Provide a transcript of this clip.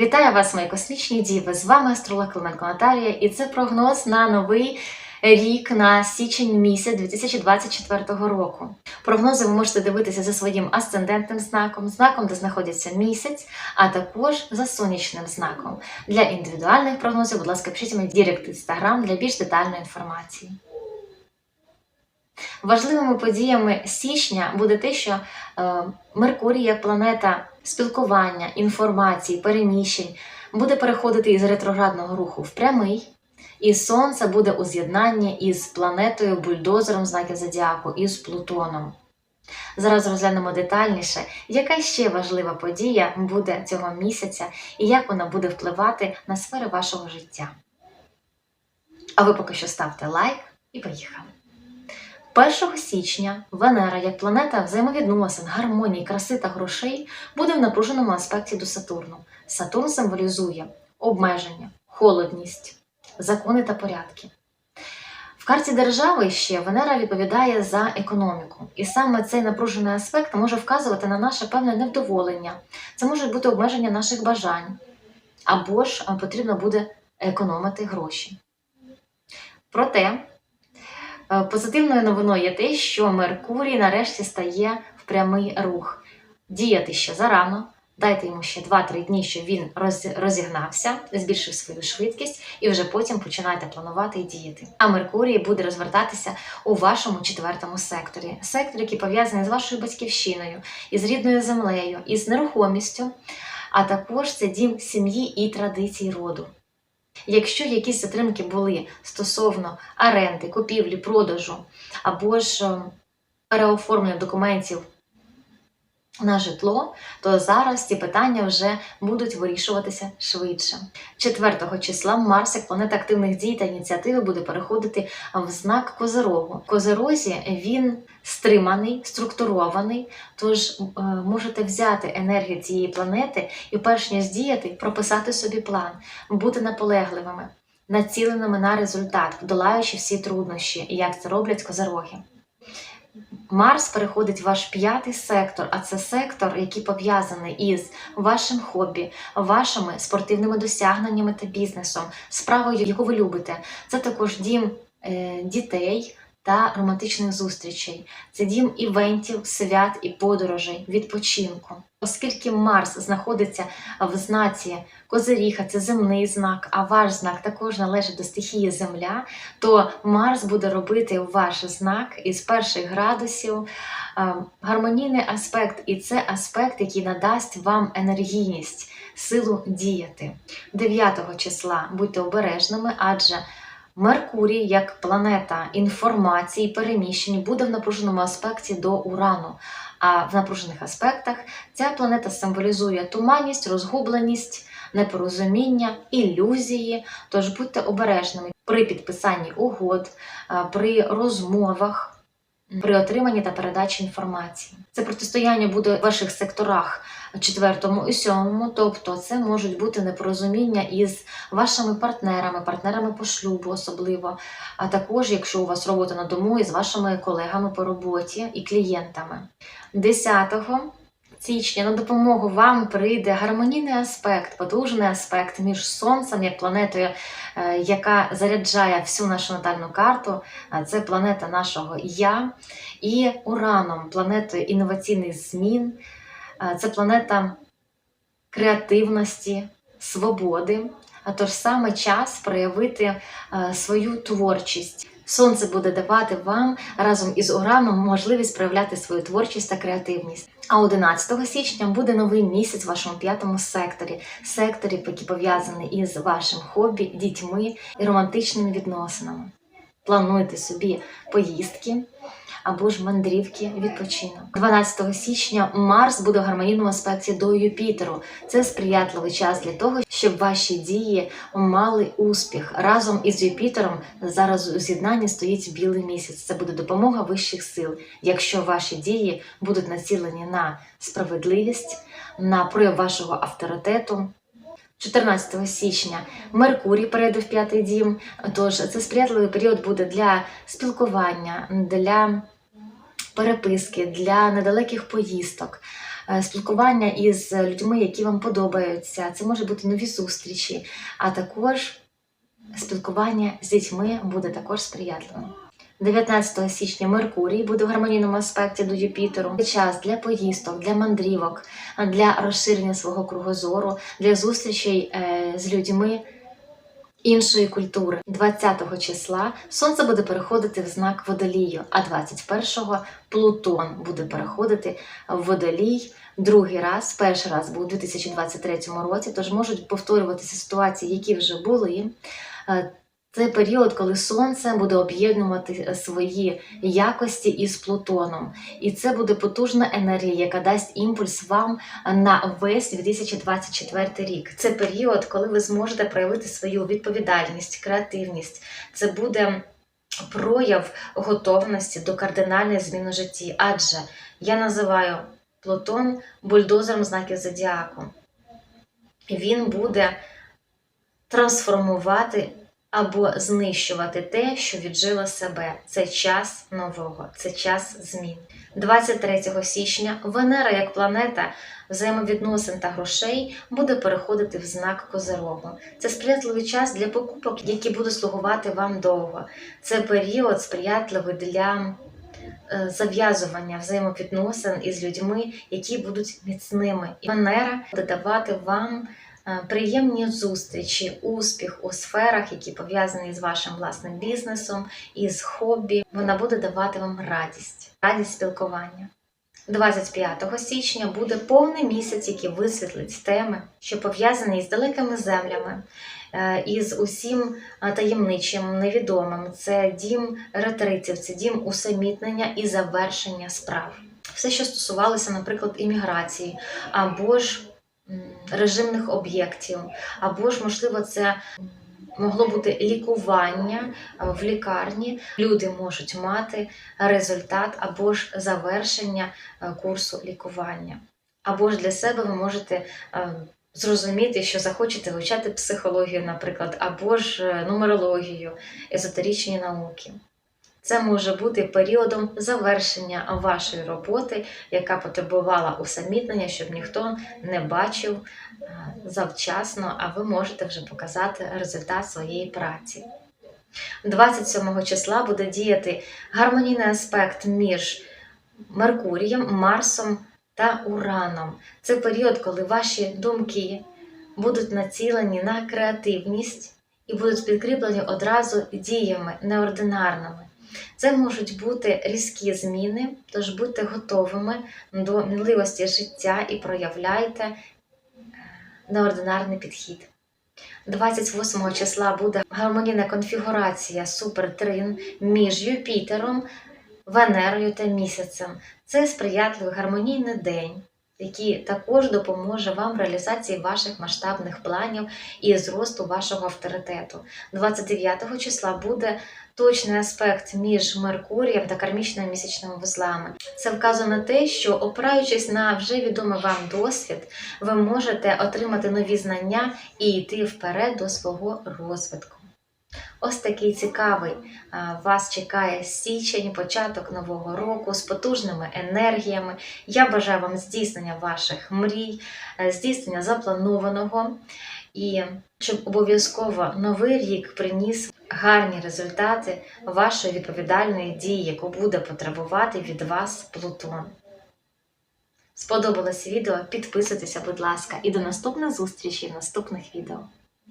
Вітаю вас, мої космічні діви! З вами астролог Клименко Наталія, і це прогноз на новий рік на січень місяць 2024 року. Прогнози ви можете дивитися за своїм асцендентним знаком, знаком, де знаходиться місяць, а також за сонячним знаком. Для індивідуальних прогнозів, будь ласка, пишіть мені в Інстаграм для більш детальної інформації. Важливими подіями січня буде те, що е, Меркурій як планета спілкування, інформації, переміщень буде переходити із ретроградного руху в прямий, і Сонце буде у з'єднанні із планетою бульдозером знаків Зодіаку із Плутоном. Зараз розглянемо детальніше, яка ще важлива подія буде цього місяця і як вона буде впливати на сфери вашого життя. А ви поки що ставте лайк і поїхали. 1 січня Венера, як планета взаємовідносин, гармонії, краси та грошей, буде в напруженому аспекті до Сатурну. Сатурн символізує обмеження, холодність, закони та порядки. В карті держави ще Венера відповідає за економіку, і саме цей напружений аспект може вказувати на наше певне невдоволення. Це можуть бути обмеження наших бажань, або ж потрібно буде економити гроші. Проте Е, Позитивною новиною є те, що Меркурій нарешті стає в прямий рух. Діяти ще зарано. Дайте йому ще 2-3 дні, щоб він розігнався, збільшив свою швидкість, і вже потім починайте планувати і діяти. А Меркурій буде розвертатися у вашому четвертому секторі. Сектор, який пов'язаний з вашою батьківщиною, із рідною землею, із нерухомістю, а також це дім сім'ї і традицій роду. Якщо якісь затримки були стосовно оренди, купівлі, продажу або ж е, переоформлення документів на житло, то зараз ці питання вже будуть вирішуватися швидше. 4 числа Марс, як планета активних дій та ініціативи, буде переходити в знак Козерогу. В Козерозі він стриманий, структурований, тож е, можете взяти енергію цієї планети і, перш ніж діяти, прописати собі план, бути наполегливими, націленими на результат, долаючи всі труднощі, як це роблять козероги. Марс переходить в ваш п'ятий сектор, а це сектор, який пов'язаний із вашим хобі, вашими спортивними досягненнями та бізнесом, справою, яку ви любите. Це також дім е, дітей та романтичних зустрічей. Це дім івентів, свят і подорожей, відпочинку. Оскільки Марс знаходиться в знаці Козиріха, це земний знак, а ваш знак також належить до стихії Земля, то Марс буде робити ваш знак із перших градусів е, гармонійний аспект, і це аспект, який надасть вам енергійність, силу діяти. 9 числа будьте обережними, адже Меркурій, як планета інформації, переміщень, буде в напруженому аспекті до Урану. А в напружених аспектах ця планета символізує туманність, розгубленість, непорозуміння, ілюзії. Тож будьте обережними при підписанні угод, при розмовах. При отриманні та передачі інформації. Це протистояння буде в ваших секторах четвертому і сьомому, тобто це можуть бути непорозуміння із вашими партнерами, партнерами по шлюбу особливо, а також, якщо у вас робота на дому, із вашими колегами по роботі і клієнтами. 10 січня на допомогу вам прийде гармонійний аспект, потужний аспект між сонцем як планетою, е, яка заряджає всю нашу натальну карту. Це планета нашого я, і Ураном, планетою інноваційних змін. Це планета креативності, свободи. А тож саме час проявити е, свою творчість. Сонце буде давати вам разом із Ураном можливість проявляти свою творчість та креативність. А 11 січня буде новий місяць в вашому п'ятому секторі, секторі, який пов'язаний із вашим хобі, дітьми і романтичними відносинами. Плануйте собі поїздки або ж мандрівки відпочинок. 12 січня Марс буде в гармонійному аспекті до Юпітеру. Це сприятливий час для того, щоб ваші дії мали успіх. Разом із Юпітером зараз у з'єднанні стоїть білий місяць. Це буде допомога вищих сил, якщо ваші дії будуть націлені на справедливість, на прояв вашого авторитету. 14 січня Меркурій перейде в п'ятий дім. Тож це сприятливий період буде для спілкування, для переписки, для недалеких поїздок. е, спілкування із людьми, які вам подобаються. Це може бути нові зустрічі, а також спілкування з дітьми буде також сприятливим. 19 січня Меркурій буде в гармонійному аспекті до Юпітеру. Це час для поїздок, для мандрівок, для розширення свого кругозору, для зустрічей е, з людьми іншої культури. 20 числа Сонце буде переходити в знак Водолію, а 21-го Плутон буде переходити в Водолій. Другий раз, перший раз був у 2023 році, тож можуть повторюватися ситуації, які вже були. Е, Це період, коли сонце буде об'єднувати свої якості із Плутоном, і це буде потужна енергія, яка дасть імпульс вам на весь 2024 рік. Це період, коли ви зможете проявити свою відповідальність, креативність. Це буде прояв готовності до кардинальної зміни в житті. Адже я називаю Плутон бульдозером знаків зодіаку. Він буде трансформувати або знищувати те, що віджило себе. Це час нового, це час змін. 23 січня Венера як планета взаємовідносин та грошей буде переходити в знак Козирогу. Це сприятливий час для покупок, які будуть слугувати вам довго. Це період сприятливий для е, зав'язування взаємовідносин із людьми, які будуть міцними. І Венера буде давати вам приємні зустрічі, успіх у сферах, які пов'язані з вашим власним бізнесом, із хобі. Вона буде давати вам радість, радість спілкування. 25 січня буде повний місяць, який висвітлить теми, що пов'язані з далекими землями, е, із усім е, таємничим, невідомим. Це дім ретритів, це дім усамітнення і завершення справ. Все, що стосувалося, наприклад, імміграції або ж режимних об'єктів, або ж, можливо, це могло бути лікування в лікарні. Люди можуть мати результат або ж завершення курсу лікування. Або ж для себе ви можете зрозуміти, що захочете вивчати психологію, наприклад, або ж е, нумерологію, езотеричні науки. Це може бути періодом завершення вашої роботи, яка потребувала усамітнення, щоб ніхто не бачив е, завчасно, а ви можете вже показати результат своєї праці. 27 числа буде діяти гармонійний аспект між Меркурієм, Марсом та Ураном. Це період, коли ваші думки будуть націлені на креативність і будуть підкріплені одразу діями неординарними. Це можуть бути різкі зміни, тож будьте готовими до мінливості життя і проявляйте е, неординарний підхід. 28 числа буде гармонійна конфігурація супертрин між Юпітером, Венерою та місяцем. Це сприятливий гармонійний день, який також допоможе вам в реалізації ваших масштабних планів і зросту вашого авторитету. 29 числа буде точний аспект між Меркурієм та кармічними місячними вузлами. Це вказує на те, що, опираючись на вже відомий вам досвід, ви можете отримати нові знання і йти вперед до свого розвитку. Ось такий цікавий вас чекає січень, початок нового року з потужними енергіями. Я бажаю вам здійснення ваших мрій, е, здійснення запланованого і щоб обов'язково новий рік приніс гарні результати вашої відповідальної дії, яку буде потребувати від вас Плутон. Сподобалось відео? Підписуйтеся, будь ласка, і до наступних зустрічей в наступних відео.